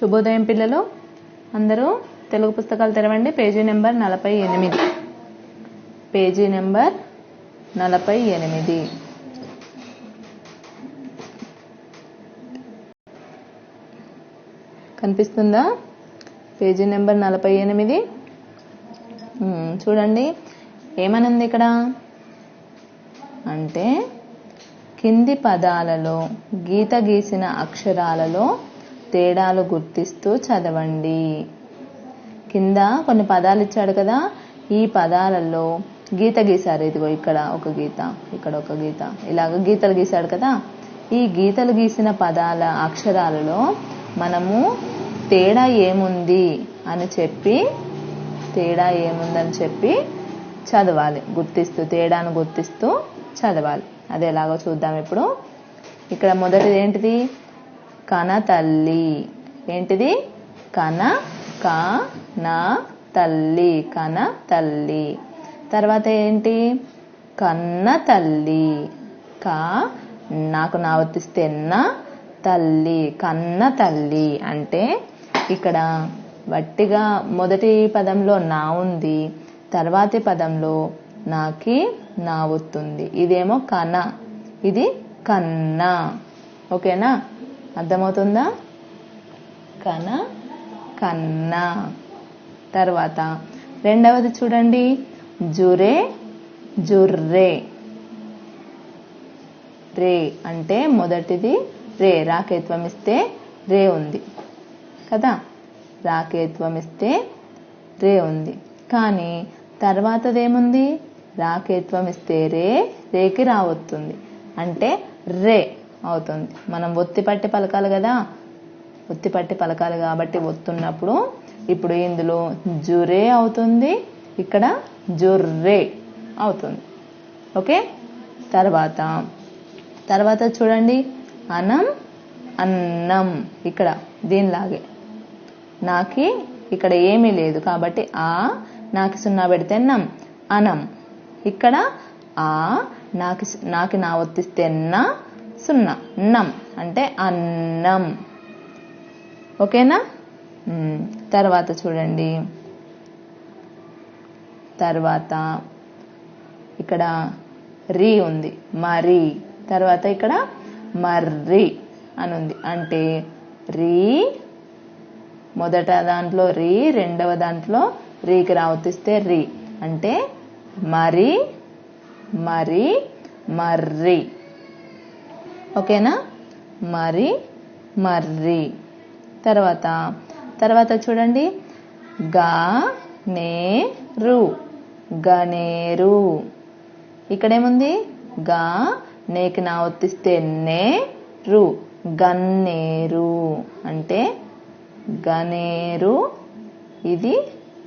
శుభోదయం పిల్లలు. అందరూ తెలుగు పుస్తకాలు తెరవండి. పేజీ నెంబర్ నలభై ఎనిమిది. పేజీ నెంబర్ నలభై ఎనిమిది. కనిపిస్తుందా? పేజీ నెంబర్ నలభై ఎనిమిది. చూడండి. ఏమనుంది ఇక్కడ? అంటే కింది పదాలలో గీత గీసిన అక్షరాలలో తేడాలు గుర్తిస్తూ చదవండి. కింద కొన్ని పదాలు ఇచ్చాడు కదా ఈ పదాలలో గీత గీశారు. ఇదిగో ఇక్కడ ఒక గీత ఇక్కడ ఒక గీత. ఇలాగ గీతలు గీశాడు కదా. ఈ గీతలు గీసిన పదాల అక్షరాలలో మనము తేడా ఏముంది అని చెప్పి తేడా ఏముందని చెప్పి చదవాలి. గుర్తిస్తూ తేడాను గుర్తిస్తూ చదవాలి. అది ఎలాగో చూద్దాం ఇప్పుడు. ఇక్కడ మొదటిది ఏంటిది? కన తల్లి ఏంటిది? కన క నా తల్లి. కన తల్లి తర్వాత ఏంటి? కన్న తల్లి క నాకు నా వర్తిస్తే తల్లి. కన్న తల్లి అంటే ఇక్కడ వట్టిగా మొదటి పదంలో నా ఉంది తర్వాతి పదంలో నాకి నా వస్తుంది ఇదేమో కన. ఇది కన్న. ఓకేనా? అర్థమవుతుందా? కన కన్న. తర్వాత రెండవది చూడండి. జురే జుర్రే. రే అంటే మొదటిది రే రాకేత్వం ఇస్తే రే ఉంది. కదా? రాకేత్వం ఇస్తే రే ఉంది. కానీ తర్వాతదేముంది? రాకేత్వం ఇస్తే రే రేకి రావస్తుంది అంటే రే. అవుతుంది. మనం ఒత్తి పట్టి పలకాలి కదా? ఒత్తి పట్టి పలకాలి కాబట్టి ఒత్తున్నప్పుడు ఇప్పుడు ఇందులో జురే అవుతుంది. ఇక్కడ జుర్రే అవుతుంది. ఓకే? తర్వాత తర్వాత చూడండి. అనం అన్నం. ఇక్కడ దీనిలాగే. నాకి ఇక్కడ ఏమీ లేదు కాబట్టి ఆ నాకి సున్నా పెడితే నం. అనం. ఇక్కడ ఆ నాకి నాకి నా ఒత్తిస్తే నా సున్నా. నం అంటే అన్నం. ఓకేనా? తర్వాత చూడండి. తర్వాత ఇక్కడ రీ ఉంది. మరి. తర్వాత ఇక్కడ మర్రి అని ఉంది అంటే రీ మొదట దాంట్లో రీ రెండవ దాంట్లో రీకి రావతిస్తే రీ. అంటే మరి మరి మర్రి. ఓకేనా? మరి మర్రి. తర్వాత తర్వాత చూడండి. గా నే రు గనేరు. ఇక్కడేముంది? గా నేకి నా ఒత్తిస్తే నే రు గన్నేరు. అంటే గనేరు. ఇది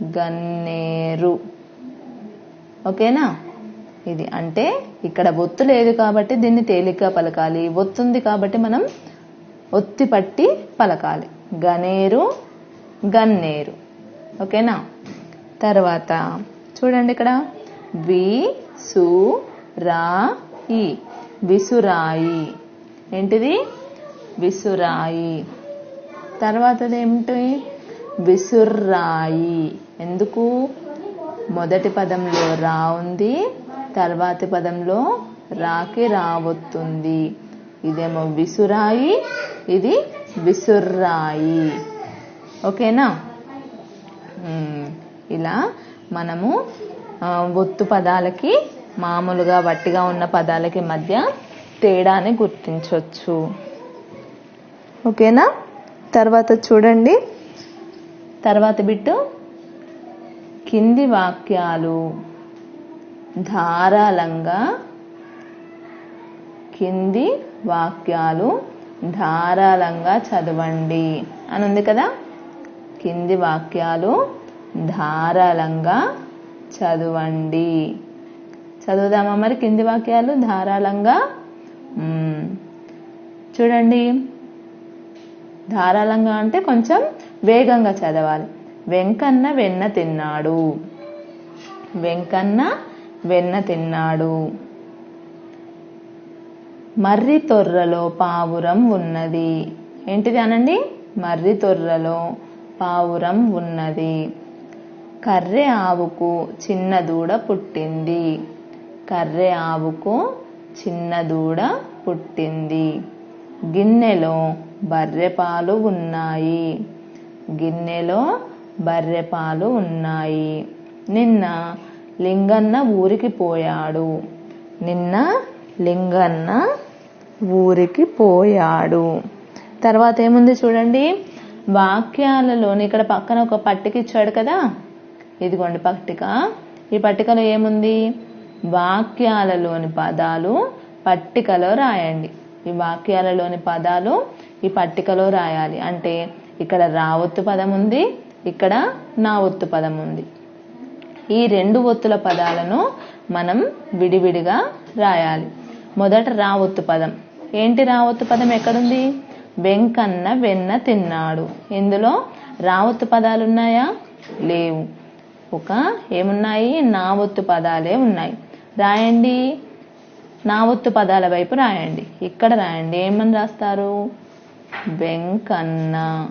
గన్నేరు. ఓకేనా? ఇది అంటే ఇక్కడ ఒత్తు లేదు కాబట్టి దీన్ని తేలిగ్గా పలకాలి. ఒత్తుంది కాబట్టి మనం ఒత్తి పట్టి పలకాలి. గనేరు గన్నేరు. ఓకేనా? తర్వాత చూడండి ఇక్కడ. వి సు రా ఈ. విసురాయి. ఏంటిది? విసురాయి. తర్వాతది ఏమిటి? విసుర్రాయి. ఎందుకు? మొదటి పదంలో రా ఉంది. తర్వాతి పదంలో రాకి రావొత్తుంది. ఇదేమో విసురాయి ఇది విసుర్రాయి. ఓకేనా? ఇలా మనము ఒత్తు పదాలకి మామూలుగా వట్టిగా ఉన్న పదాలకి మధ్య తేడాని గుర్తించవచ్చు ఓకేనా? తర్వాత చూడండి. తర్వాత బిట్టు కింది వాక్యాలు. ధారాళంగా కింది వాక్యాలు ధారాళంగా చదవండి అని ఉంది కదా? కింది వాక్యాలు ధారాళంగా చదవండి. చదువుదామా మరి కింది వాక్యాలు ధారాళంగా? చూడండి. ధారాళంగా అంటే కొంచెం వేగంగా చదవాలి. వెంకన్న వెన్న తిన్నాడు. వెంకన్న వెన్న తిన్నాడు. మర్రి తొర్రలో పావురం ఉన్నది. ఏంటిది అనండి? మర్రి తొర్రలో పావురం ఉన్నది. కర్రె ఆవుకు చిన్న దూడ పుట్టింది. కర్రె ఆవుకు చిన్న దూడ పుట్టింది. గిన్నెలో బర్రె పాలు ఉన్నాయి. గిన్నెలో బర్రె పాలు ఉన్నాయి. నిన్న లింగన్న ఊరికి పోయాడు. నిన్న లింగన్న ఊరికి పోయాడు. తర్వాత ఏముంది చూడండి? వాక్యాలలోని ఇక్కడ పక్కన ఒక పట్టిక ఇచ్చాడు కదా? ఇదిగోండి పట్టిక. ఈ పట్టికలో ఏముంది? వాక్యాలలోని పదాలు పట్టికలో రాయండి. ఈ వాక్యాలలోని పదాలు ఈ పట్టికలో రాయాలి. అంటే ఇక్కడ రావొత్తు పదం ఉంది ఇక్కడ నా ఒత్తు పదం ఉంది ఈ రెండు ఒత్తుల పదాలను మనం విడివిడిగా రాయాలి. మొదట రావొత్తు పదం. ఏంటి రావొత్తు పదం ఎక్కడుంది? వెంకన్న వెన్న తిన్నాడు. ఇందులో రావొత్తు పదాలు ఉన్నాయా లేవు. ఒక ఏమున్నాయి? నా ఒత్తు పదాలే ఉన్నాయి. రాయండి. నా ఒత్తు పదాల వైపు రాయండి. ఇక్కడ రాయండి. ఏమని రాస్తారు? వెంకన్న.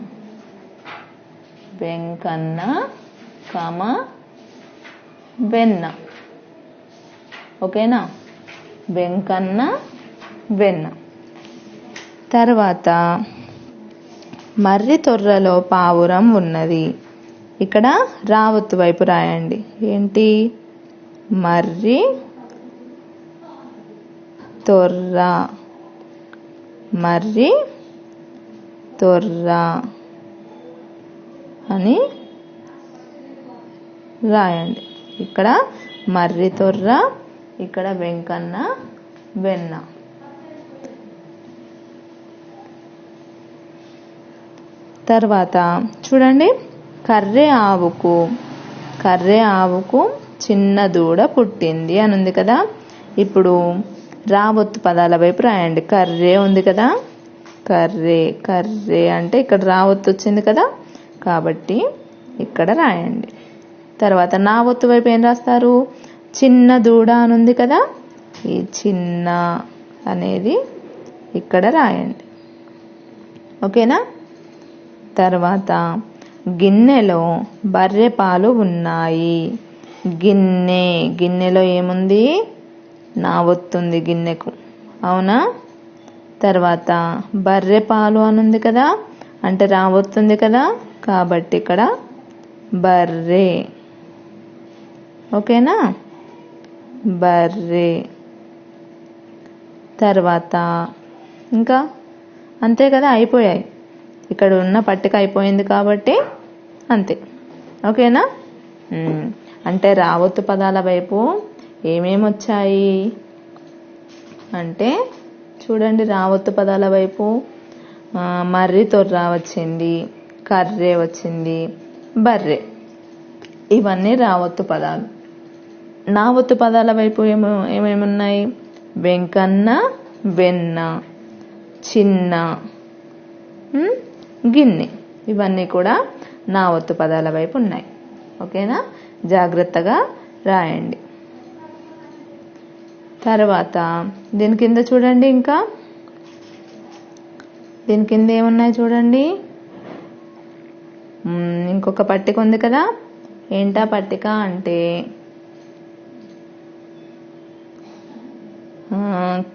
వెంకన్న కమ వెన్న. ఓకేనా? వెంకన్న వెన్న. తర్వాత మర్రి తొర్రలో పావురం ఉన్నది. ఇక్కడ రావత్తు వైపు రాయండి. ఏంటి? మర్రి తొర్ర. మర్రి తొర్ర అని రాయండి. ఇక్కడ మర్రి తొర్ర ఇక్కడ వెంకన్న వెన్న. తర్వాత చూడండి కర్రె ఆవుకు కర్రె ఆవుకు చిన్న దూడ పుట్టింది అని ఉంది కదా. ఇప్పుడు రావొత్తు పదాల వైపు రాయండి. కర్రే ఉంది కదా. కర్రే కర్రే అంటే ఇక్కడ రావొత్తు వచ్చింది కదా. కాబట్టి ఇక్కడ రాయండి. తర్వాత నా ఒత్తు వైపు ఏం రాస్తారు? చిన్న దూడ అని ఉంది కదా? ఈ చిన్న అనేది ఇక్కడ రాయండి. ఓకేనా? తర్వాత గిన్నెలో బర్రె పాలు ఉన్నాయి. గిన్నె గిన్నెలో ఏముంది? నా ఒత్తుంది గిన్నెకు. అవునా? తర్వాత బర్రె పాలు అని ఉంది కదా? అంటే రావొస్తుంది కదా? కాబట్టి ఇక్కడ బర్రె. ఓకేనా? బర్రె. తర్వాత ఇంకా? అంతే కదా అయిపోయాయి. ఇక్కడ ఉన్న పట్టిక అయిపోయింది కాబట్టి అంతే. ఓకేనా? అంటే రావత్తు పదాల వైపు ఏమేమి వచ్చాయి అంటే చూడండి రావత్తు పదాల వైపు మర్రి తొర్ర వచ్చింది కర్రె వచ్చింది బర్రె. ఇవన్నీ రావత్తు పదాలు. నా ఒత్తు పదాల వైపు ఏమో ఏమేమి ఉన్నాయి వెంకన్న వెన్న చిన్న గిన్నె. ఇవన్నీ కూడా నా ఒత్తు పదాల వైపు ఉన్నాయి. ఓకేనా? జాగ్రత్తగా రాయండి. తర్వాత దీని కింద చూడండి ఇంకా. దీని కింద ఏమున్నాయి చూడండి? ఇంకొక పట్టిక ఉంది కదా? ఏంటా పట్టిక అంటే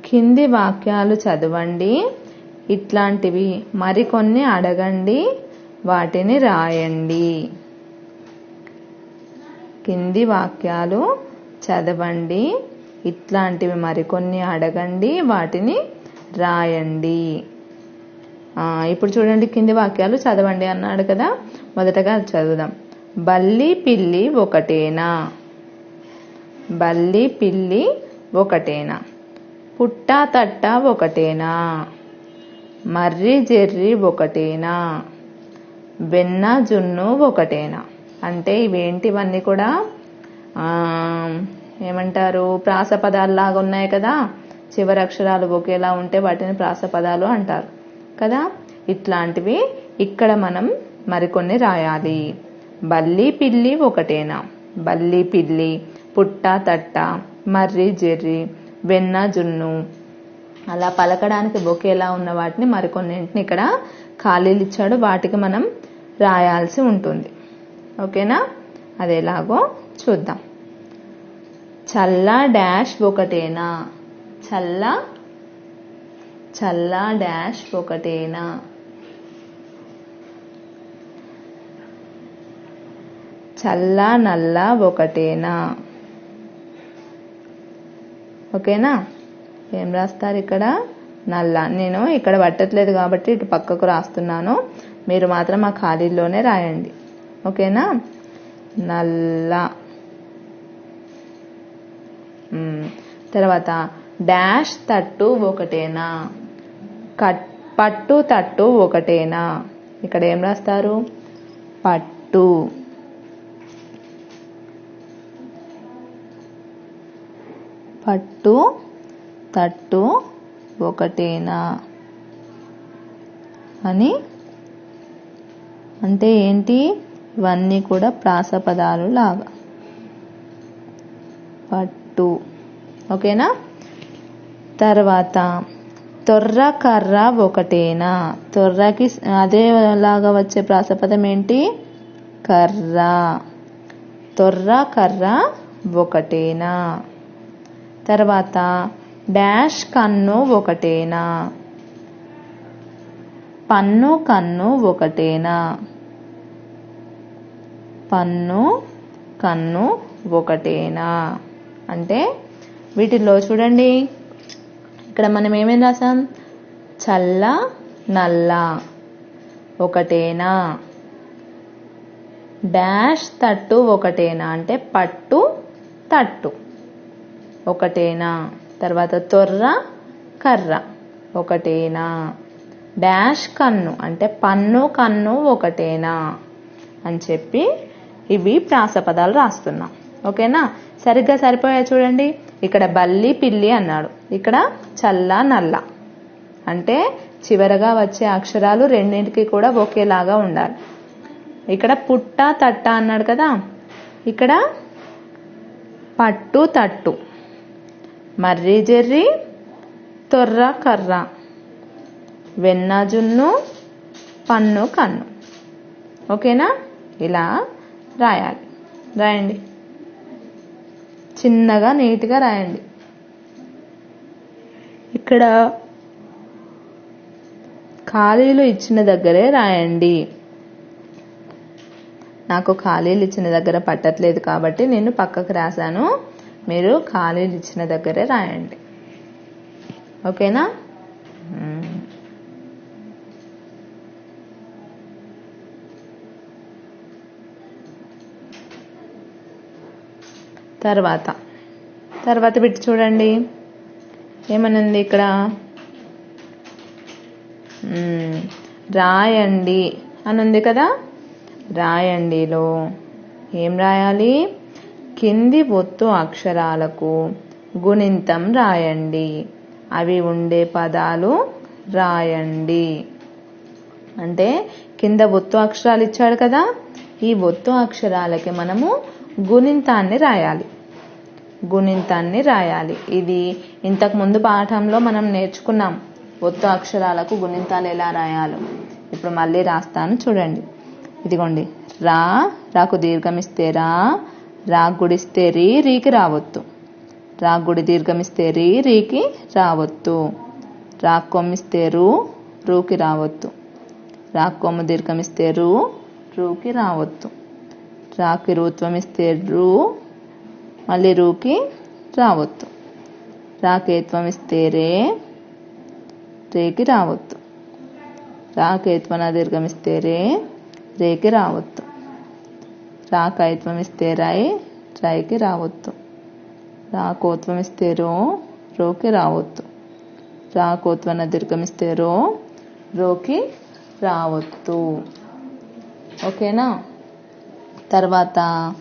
కింది వాక్యాలు చదవండి. ఇట్లాంటివి మరికొన్ని అడగండి. వాటిని రాయండి. కింది వాక్యాలు చదవండి. ఇట్లాంటివి మరికొన్ని అడగండి. వాటిని రాయండి. ఇప్పుడు చూడండి కింది వాక్యాలు చదవండి అన్నాడు కదా. మొదటగా చదువుదాం. బల్లి పిల్లి ఒకటేనా? బల్లి పిల్లి ఒకటేనా? పుట్ట తట్ట ఒకటేనా? మర్రి జెర్రి ఒకటేనా? వెన్న జున్ను ఒకటేనా? అంటే ఇవేంటివన్నీ కూడా ఏమంటారు ప్రాస పదాల్లాగా ఉన్నాయి కదా? చివరి అక్షరాలు ఒకేలా ఉంటే వాటిని ప్రాస పదాలు అంటారు కదా? ఇట్లాంటివి ఇక్కడ మనం మరికొన్ని రాయాలి. బల్లి పిల్లి ఒకటేనా? బల్లి పిల్లి పుట్ట తట్ట మర్రి జెర్రి వెన్న జున్ను. అలా పలకడానికి బొకేలా ఉన్న వాటిని మరికొన్నింటిని ఇక్కడ ఖాళీలు ఇచ్చాడు. వాటికి మనం రాయాల్సి ఉంటుంది. ఓకేనా? అది ఎలాగో చూద్దాం. చల్ల డాష్ ఒకటేనా? చల్ల చల్ల డాష్ ఒకటేనా? చల్ల నల్ల ఒకటేనా? ఓకేనా? ఏం రాస్తారు ఇక్కడ? నల్ల. నేను ఇక్కడ పట్టట్లేదు కాబట్టి ఇటు పక్కకు రాస్తున్నాను. మీరు మాత్రం ఆ ఖాళీలోనే రాయండి. ఓకేనా? నల్ల. తర్వాత డాష్ తట్టు ఒకటేనా? కట్ పట్టు తట్టు ఒకటేనా? ఇక్కడ ఏం రాస్తారు? పట్టు. పట్టు తట్టు ఒకటేనా? అని. అంటే ఏంటి? ఇవన్నీ కూడా ప్రాసపదాలు లాగా. పట్టు. ఓకేనా? తర్వాత తొర్ర కర్ర ఒకటేనా? తొర్రకి అదే లాగా వచ్చే ప్రాసపదం ఏంటి? కర్ర. తొర్ర కర్ర ఒకటేనా? తర్వాత డాష్ కన్ను ఒకటేనా? పన్ను కన్ను ఒకటేనా? పన్ను కన్ను ఒకటేనా? అంటే వీటిల్లో చూడండి. ఇక్కడ మనం ఏమేం రాసాం చల్ల నల్ల ఒకటేనా? డాష్ తట్టు ఒకటేనా? అంటే పట్టు తట్టు. ఒకటేనా? తర్వాత తొర్ర కర్ర. ఒకటేనా? డాష్ కన్ను అంటే పన్ను కన్ను ఒకటేనా? అని చెప్పి ఇవి ప్రాసపదాలు రాస్తున్నాం. ఓకేనా? సరిగ్గా సరిపోయా చూడండి? ఇక్కడ బల్లి పిల్లి అన్నాడు. ఇక్కడ చల్ల నల్ల. అంటే చివరగా వచ్చే అక్షరాలు రెండింటికి కూడా ఒకేలాగా ఉండాలి. ఇక్కడ పుట్ట తట్ట అన్నాడు కదా? ఇక్కడ పట్టు తట్టు. మర్రి జెర్రి తొర్ర కర్ర. వెన్న జున్ను పన్ను కన్ను. ఓకేనా? ఇలా రాయాలి. రాయండి. చిన్నగా నీట్గా రాయండి. ఇక్కడ ఖాళీలు ఇచ్చిన దగ్గరే రాయండి. నాకు ఖాళీలు ఇచ్చిన దగ్గర పట్టట్లేదు కాబట్టి నేను పక్కకు రాశాను. మీరు ఖాళీలు ఇచ్చిన దగ్గరే రాయండి. ఓకేనా? తర్వాత తర్వాత పెట్టి చూడండి. ఏమనుంది ఇక్కడ? రాయండి అని ఉంది కదా? రాయండిలో. ఏం రాయాలి? కింది ఒత్తు అక్షరాలకు గుణింతం రాయండి. అవి ఉండే పదాలు రాయండి. అంటే కింద ఒత్తు అక్షరాలు ఇచ్చాడు కదా ఈ ఒత్తు అక్షరాలకి మనము గుణింతాన్ని రాయాలి. గుణింతాన్ని రాయాలి. ఇది ఇంతకు ముందు పాఠంలో మనం నేర్చుకున్నాం ఒత్తు అక్షరాలకు గుణింతాలు ఎలా రాయాలో. ఇప్పుడు మళ్ళీ రాస్తాను చూడండి. ఇదిగోండి. రా రాకు దీర్ఘమిస్తే రా రాగుడిస్తే రీ రీకి రావద్దు. రాగుడి దీర్ఘమిస్తే రీ రీకి రావద్దు. రాకొమ్మిస్తే రూ రూకి రావద్దు. రాకొమ్మ దీర్ఘమిస్తే రూ రూకి రావద్దు. రాకి రూత్వం ఇస్తే రూ మళ్ళీ రూకి రావద్దు. రాకేత్వం ఇస్తే రే రేకి రావద్దు. రాకేత్వన దీర్ఘమిస్తే రే రేకి రావద్దు. రాకాయత్వం ఇస్తే రాయి రాయికి రావద్దు రాకోత్వం ఇస్తే రో రోకి రావద్దు రాకోత్వన దీర్ఘమిస్తే రో రోకి రావద్దు ఓకేనా? తర్వాత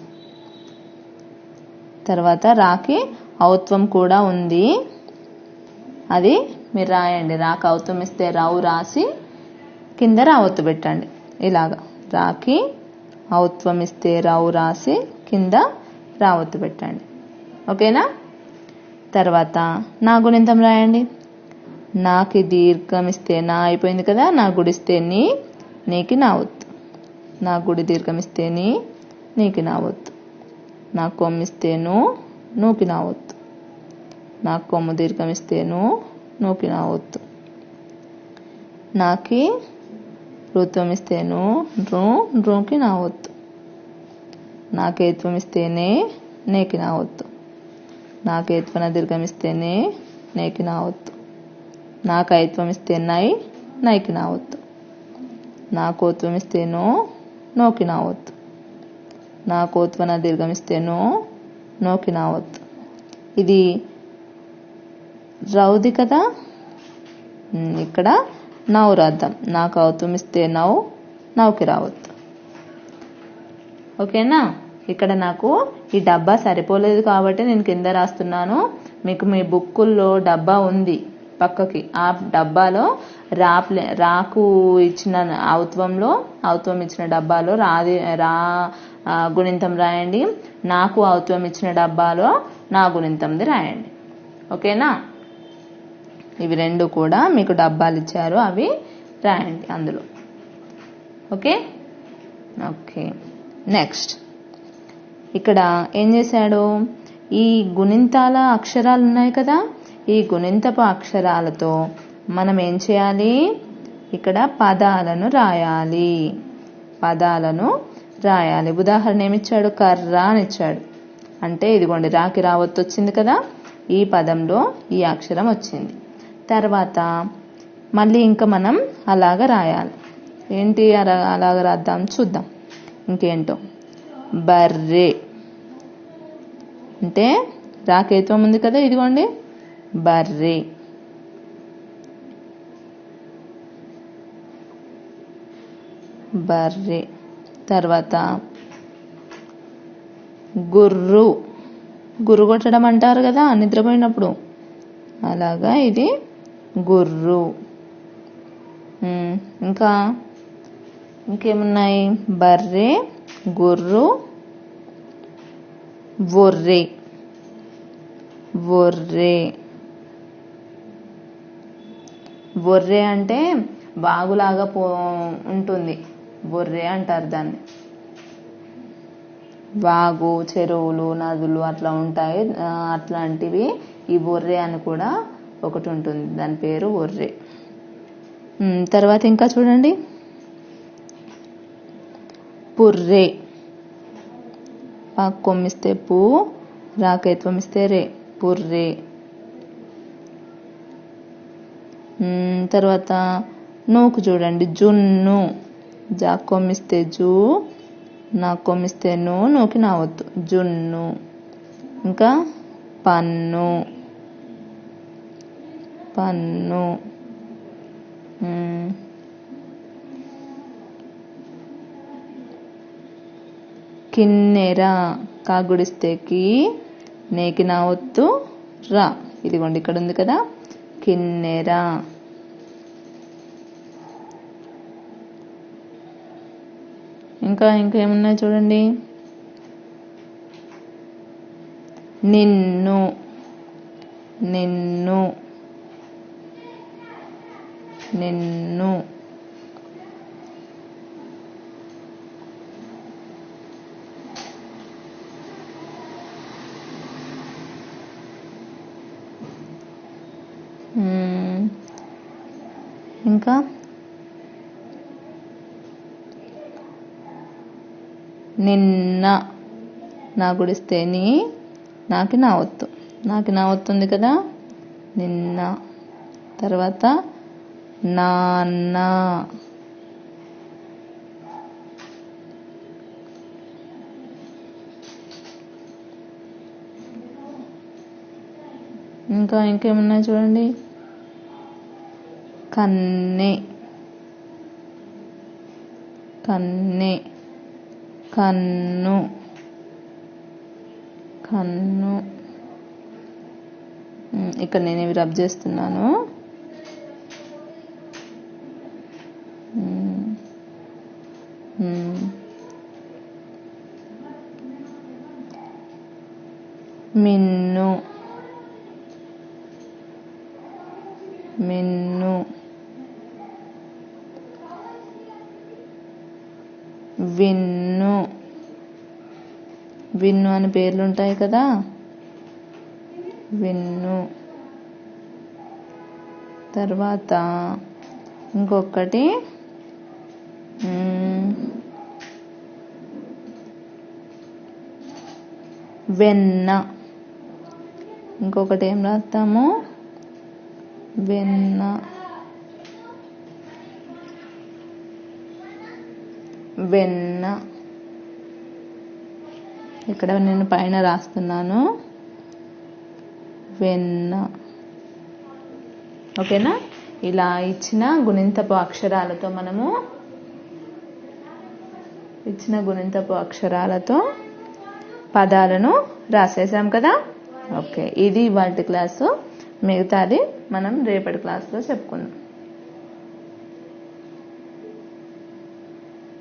తర్వాత రాకి ఔత్వం కూడా ఉంది. అది మీరు రాయండి. రాక ఔత్వం ఇస్తే రావు రాసి కింద రావత్తు పెట్టండి. ఇలాగా. రాకి ఔత్వం ఇస్తే రావు రాసి కింద రావత్తు పెట్టండి. ఓకేనా? తర్వాత నా గుణింతం రాయండి. నాకి దీర్ఘం ఇస్తే నా అయిపోయింది కదా నా గుడిస్తే నీ నీకి నా ఒత్తు. నా గుడి దీర్ఘం ఇస్తే నీ నీకి నా ఒత్తు. నా కొమ్మిస్తే ను నూకి నా ఒత్తు. నా కొమ్ము దీర్ఘం ఇస్తే నూకి నా ఒత్తు. నాకి ఋత్వం ఇస్తే ను రు రుకి నా ఒత్తు. నాకేత్వం ఇస్తేనే నేకి నా ఒత్తు. నాకేత్వన దీర్ఘం ఇస్తేనే నేకి నా ఒత్తు. నాకైత్వం ఇస్తే నై నైకి నా ఒత్తు. నాకోత్వం ఇస్తేను నోకి నా ఒత్తు. నాకోత్వన దీర్ఘం ఇస్తే నోకి నా ఒత్తు. ఇది రౌది కదా? ఇక్కడ నవ్వు రాద్దాం. నాకు అవుతం ఇస్తే నవ్వు నవ్వుకి రావద్దు. ఓకేనా? ఇక్కడ నాకు ఈ డబ్బా సరిపోలేదు కాబట్టి నేను కింద రాస్తున్నాను. మీకు మీ బుక్కుల్లో డబ్బా ఉంది పక్కకి. ఆ డబ్బాలో రాప్లే రాకు ఇచ్చిన ఔత్వంలో ఔత్వం ఇచ్చిన డబ్బాలో రాది రా గుణింతం రాయండి. నాకు ఔత్వం ఇచ్చిన డబ్బాలో నా గుణింతంది రాయండి. ఓకేనా? ఇవి రెండు కూడా మీకు డబ్బాలు ఇచ్చారు అవి రాయండి అందులో. ఓకే? ఓకే. నెక్స్ట్. ఇక్కడ ఏం చేశాడు? ఈ గుణింతాల అక్షరాలు ఉన్నాయి కదా ఈ గుణింతపు అక్షరాలతో మనం ఏం చేయాలి? ఇక్కడ పదాలను రాయాలి. పదాలను రాయాలి. ఉదాహరణ ఏమిచ్చాడు? కర్ర అని ఇచ్చాడు. అంటే ఇదిగోండి రాకి రావత్తు వచ్చింది కదా ఈ పదంలో ఈ అక్షరం వచ్చింది. తర్వాత మళ్ళీ ఇంకా మనం అలాగ రాయాలి. ఏంటి అలా అలాగ రాద్దాం? చూద్దాం. ఇంకేంటో. బర్రే. అంటే రాకేత్వం ఉంది కదా ఇదిగోండి. బర్రే. బర్రే. తర్వాత గుర్రు. గుర్రు కొట్టడం అంటారు కదా నిద్రపోయినప్పుడు. అలాగా ఇది గుర్రు. ఇంకా ఇంకేమున్నాయి? బర్రె గుర్రు ఒర్రె ఒర్రె బొర్రె అంటే వాగులాగా పో ఉంటుంది. బొర్రె అంటారు దాన్ని. వాగు చెరువులు నదులు అట్లా ఉంటాయి. అట్లాంటివి ఈ బొర్రె అని కూడా ఒకటి ఉంటుంది. దాని పేరు ఒర్రె. తర్వాత ఇంకా చూడండి. పుర్రె. పాకు కొమ్మిస్తే పూ రాకేత్వం ఇస్తే రే. పుర్రె. తర్వాత నూకు చూడండి. జున్ను. జా కొమ్మిస్తే జూ నా కొమ్మిస్తే నూ నూకి నావద్దు జున్ను. ఇంకా పన్ను. పన్ను. కిన్నెర కాగుడిస్తేకి నేకి నా ఒత్తు రా. ఇదిగోండి ఇక్కడ ఉంది కదా. కిన్నెర. ఇంకా ఇంకా ఏమున్నాయి చూడండి? నిన్ను. నిన్ను. నిన్ను. ఇంకా? నిన్న నా గుడిస్తే నీ నాకి నా వత్తు నాకి నా వత్తుంది ఉంది కదా? నిన్న. తర్వాత నాన్న. ఇంకా ఇంకేమున్నాయి చూడండి? కన్నె. కన్నె. కన్ను. కన్ను. ఇక్కడ నేను ఇవి రబ్ చేస్తున్నాను. మిన్ను. మిన్ను. విన్ను. విన్ను అని పేర్లు ఉంటాయి కదా? విన్ను. తర్వాత ఇంకొకటి వెన్న. ఇంకొకటి ఏం రాస్తాము? వెన్న. వెన్న. ఇక్కడ నేను పైన రాస్తున్నాను. వెన్న. ఓకేనా? ఇలా ఇచ్చిన గుణింతపు అక్షరాలతో మనము ఇచ్చిన గుణింతపు అక్షరాలతో పదాలను రాసేసాం కదా? ఓకే. ఇది ఇవాళ క్లాసు. మిగతాది మనం రేపటి క్లాస్లో చెప్పుకుందాం.